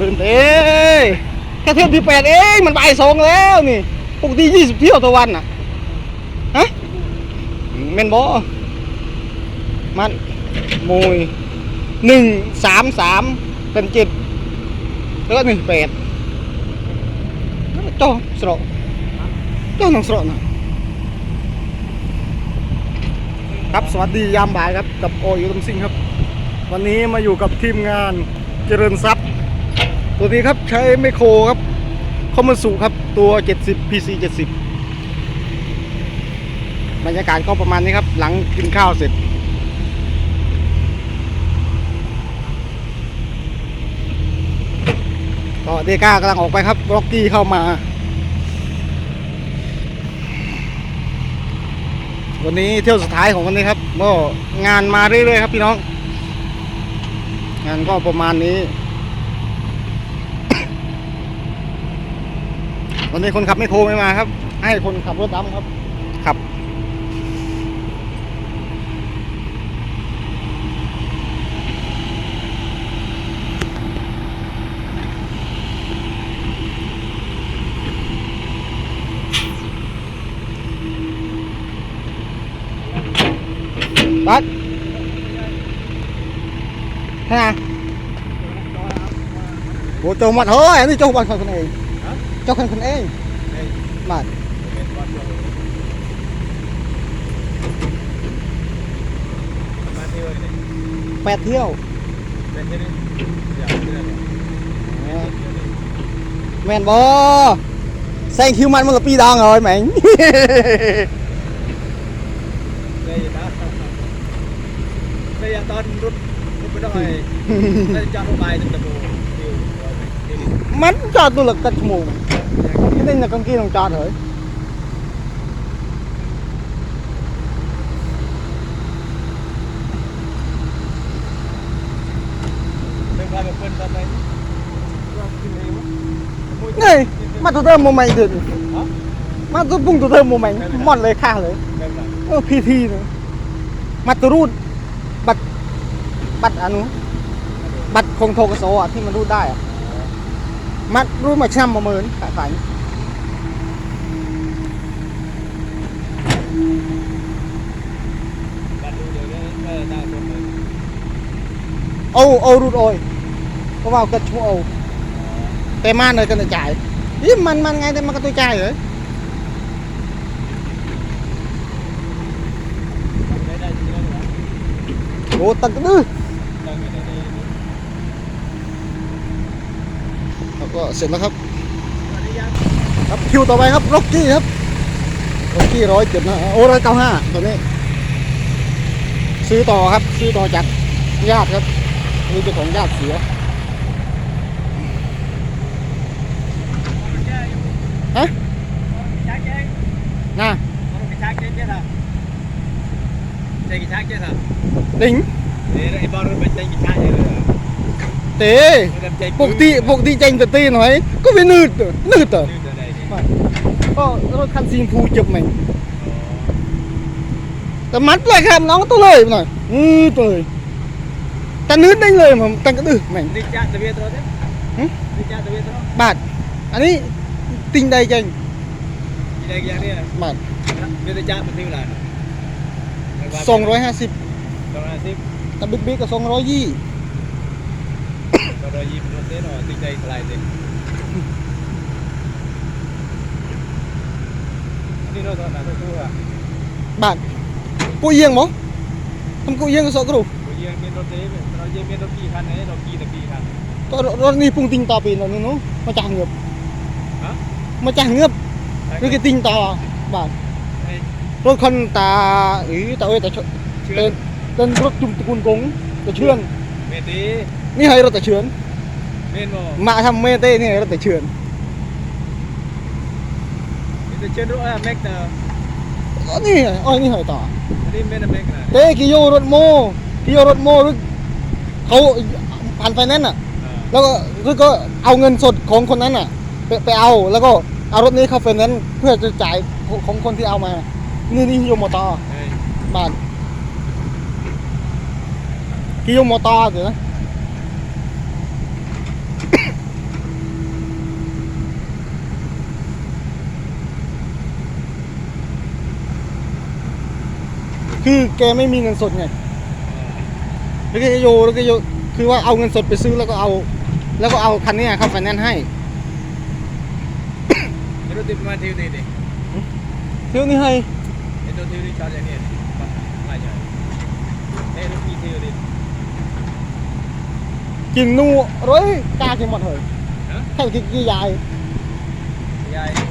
ลืมเอ้ยแค่เที่ยวที่แปดเองมันบ่ายสองแล้วนี่ปกติยี่สิบเที่ยวต่อวันน่ะฮะเมนบอมันมวยหนึ่งสามสามเป็นเจ็ดแล้วก็หนึ่งแปดจ้องสระจ้องหนังสระนะครับสวัสดียามบ่ายครับกับโอยุทมซิงครับ วันนี้มาอยู่กับทีมงานเจริญทรัพย์ ตัวนี้ครับใช้ไมโครครับคอมมันสุครับตัว 70 PC 70 บรรยากาศก็ประมาณนี้ครับ หลังกินข้าวเสร็จ ก็เดก้ากำลังออกไปครับร็อกกี้เข้ามา วันนี้เที่ยวสุดท้ายของวันนี้ครับก็งานมาเรื่อยๆครับพี่น้อง งานก็ประมาณนี้ วันนี้คนขับไม่โครไม่มาครับ ให้คนขับรถดำครับ ขับบัสฮะโอ้โจมัดเฮ้ยอันนี้โจมัดคนเอง เจ้าคนคนเองบัสแปดเที่ยวแมนบอแซงคิวมันมันละปีดอง rồi mày đây là tao rút rút cái đó này đây cho nó bài từ từ mù มันจอดตั วหลักตัดจมูกนี่นี่นะกางกี้ต้องจอดเหรอ đừng làm một phần tao đây นี่มาตัวเติมโมเมนต์ดิ hả มาตัวปุ่งตัวเติมโมเมนต์หมดเลยค่าเลย đây là เออพีทีเลยมาตัวรูดบัตรบัตรอนุบัตรของโทกสอะที่มันรูดได้อะ มัดรูดมาช่ำมาเมินขายฝัน bạn đủ rồi đấy đây là tao một rồi โอ้โอ้รูดโอยเพราะว่าเกิดชั่วโอแต่มาเลย ก็เสร็จแล้วครับ đây ครับคิวต่อไปครับล็อกกี้ครับล็อกกี้ร้อยเจ็ดนะโอ้ร้อยเก้าห้าตัวนี้ ซื้อต่อครับซื้อต่อจากญาติครับนี่เป็นของญาติเสียฮะ chắc chứ น่ะ con cái chắc chứ chứ hả đây cái chắc chứ hả ติง đây đây bao rồi bên đây cái chắc chứ เต๋ đâm chạy ปกติปกติเจงแต่ตีหน่อยก็ไปนืดเถอะนืดเถอะ từ đây đi ก็รถคันซีนพูจับไหมแต่มัดเลยครับน้องตัวเลยหน่อยอือตัวเลยแต่นืดได้เลยผมตังกระดื้อแม่ง đi chắc từ biết rồi đấy Hử? đi chắc từ biết rồi บาทอันนี้ติงใดเจง đi đây cái này บาท biết đi chắc một tiêu là สองร้อยห้าสิบ Rồi là tiếp แต่บิ๊กบิ๊กก็สองร้อยยี่ Rồi rồi dìm nó thế rồi tinh đây lại thì Đi đâu rồi là tôi thu à บาทกูเอียงมั้ทำกูเอียงก็สองกระดูก Bây giờ miền đô tế Rồi giờ miền đô kỳ khăn ấy Rồi kỳ là kỳ khăn ก็รถนี้ปรุงติงต่อปีนแล้วนี่นู้มาจากเงือบ Hả? มาจากเงือบหรื อก็ติงต่อบาท Đây รถคันตาอือตาเอ้ยตาเชิญ Chưa เป็นรถจุ่มตระกูลกงตะเชือน Mẹ tí นี่ให้รถตะเชือน Miền mồ มาทำเมเต้นี่ให้รถตะเชือน Đi từ trên rũa là mếch tờ อ๋อนี่ไงอ้อยนี่ให้ต่อ Đi bên là mếch này เต้กิโยรถโมกิโยรถโมหรือเขาผ่านไฟแนนซ์อะ Ờ แล้วก็หรือก็เอาเงินสดของคนนั้นอะไปไปเอาแล้วก็เอารถนี้เข้าไฟแนนซ์เพื่อจะจ่ายของของคนที่เอามา นี่นี่กิโยมอเตอร์ Đây บ้านกิโยมอเตอร์เดี๋ยวนะ คือแกไม่มีเงินสดไงแล้วก็โยแล้วก็โยคือว่าเอาเงินสดไปซื้อแล้วก็เอา แล้วก็เอาคันเนี้ยเข้าไฟแนนซ์ให้ Itu tip mana tiu tip ni? เที่ยวนี้ให้ Itu tiu ni charge ni. Aja. Eh, itu tiu ni. กินนูร้อยกากินหมดเลย Hah? แค่กินกี่ยาย Ya. ini.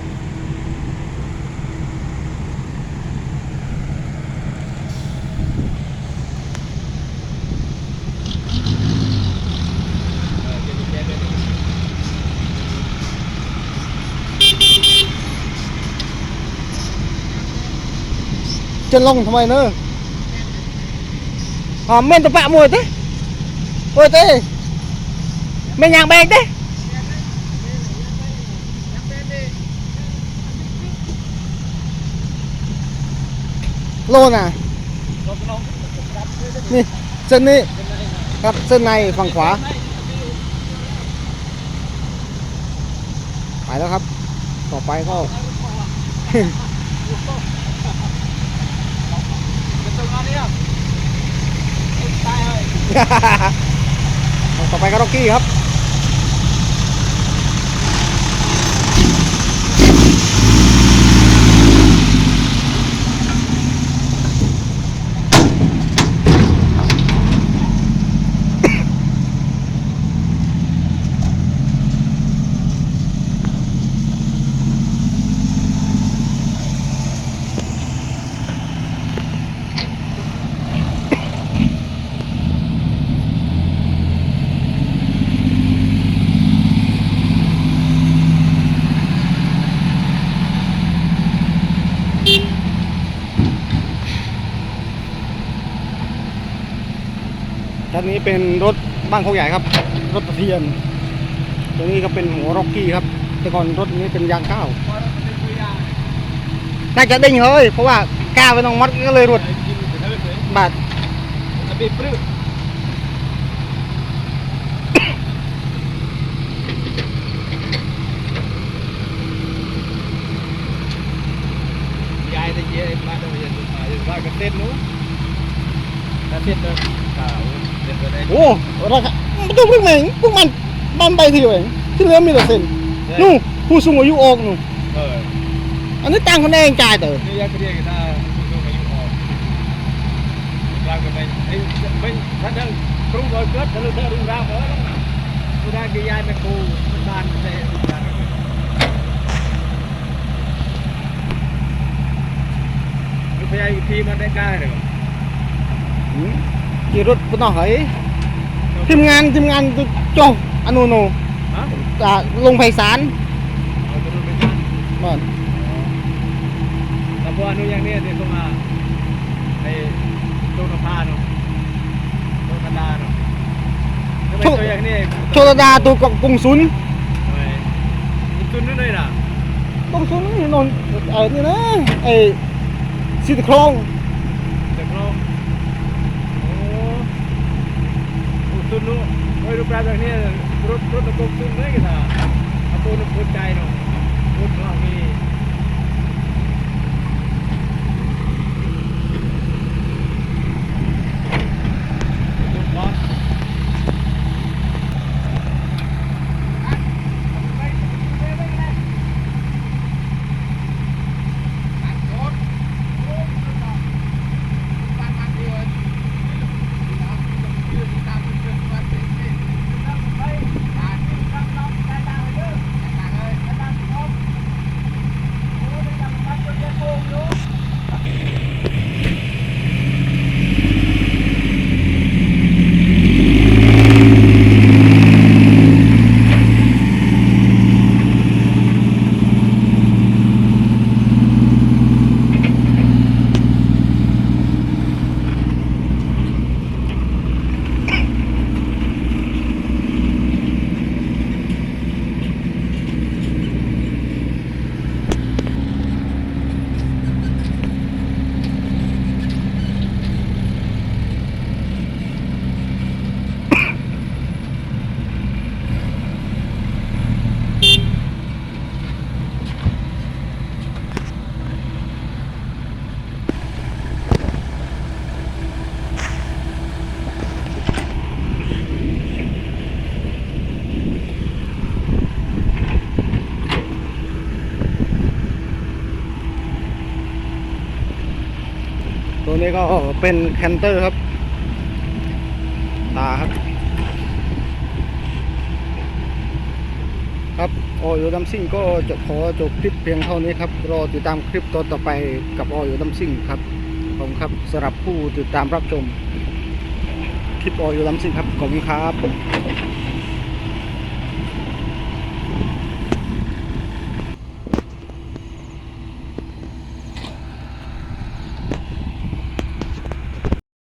จะลงทำไมเนอะหอมเม่นตะปะมวยเต้โอ้ยเต้เม่นยางแบงเต้โลน่ะนี่เส้นนี้ครับเส้นในฝั่งขวา ไปแล้วครับ ต่อไปก็ Betul mana ya? Eh, saya. ต่อไปก็ร็อกกี้ครับ ด้านนี้เป็นรถบ้านเขาใหญ่ครับ รถตะเพียน ตัวนี้ก็เป็นหัวร็อกกี้ครับ แต่ก่อนรถนี้เป็นยางก้าว Orang mesti kuya. น่าจะดิ่งเลยเพราะว่าก้าวไปตรงมัดก็เลยรถ Betul betul. บาด Tapi perlu. Ya itu dia pada macam tu. Ah, dia bagi ten tu. Tapi tu tahu dia tu dah. โอ้ราคาไม่ต้องเพิ่งเหม่งพวกมันบ้านไปทีเดียวเองที่เหลือมีแต่เส้นนู่นผู้สูงอายุออกนู่น Eh, อันนี้ตังค์คนเองจ่ายเตอ ni yang kedua kita untuk mayu oh. Bagi main, eh, main kadang perlu berkat kalau dah rumah orang nak. Sudah dia nak ku, dan saya sudah. พยายามทีมันได้กล้าเลย หืมกี่รถปุ่นหอยทีมงานทีมงานโจอนุโนฮะอ่าลงไพศาลเอาตัวนู้นไปจ้างบ้านแต่พออนุอย่างนี้เดี๋ยวต้องมาไอ้ตัวนพาเนาะตัวนดาเนาะทำไมตัวอย่างนี้โชลดาตัวกกรุงศุลทำไมมันตุนนู่นเลยนะกรุงศุลนี่นนไอ้นี่นะไอ้สิทธิ์คลอง เด็กเราโอ้ โหตุนนู่นโอ้ยรูปร่างแบบนี้รถรถตะกบตุนเลยกันนะเอาตัวนึงพูดใจเนาะพูดเนาะมีตุนบอส เนี้ก็เป็นแคนเตอร์ครับ ตาครับ ครับอออยู่ดัมซิ่งก็จะขอจบคลิปเพียงเท่านี้ครับ รอติดตามคลิปตอนต่อไปกับอออยู่ดัมซิ่งครับขอบคุณครับสำหรับผู้ติดตามรับชม คลิปอออยู่ดัมซิ่งครับขอบคุณครับ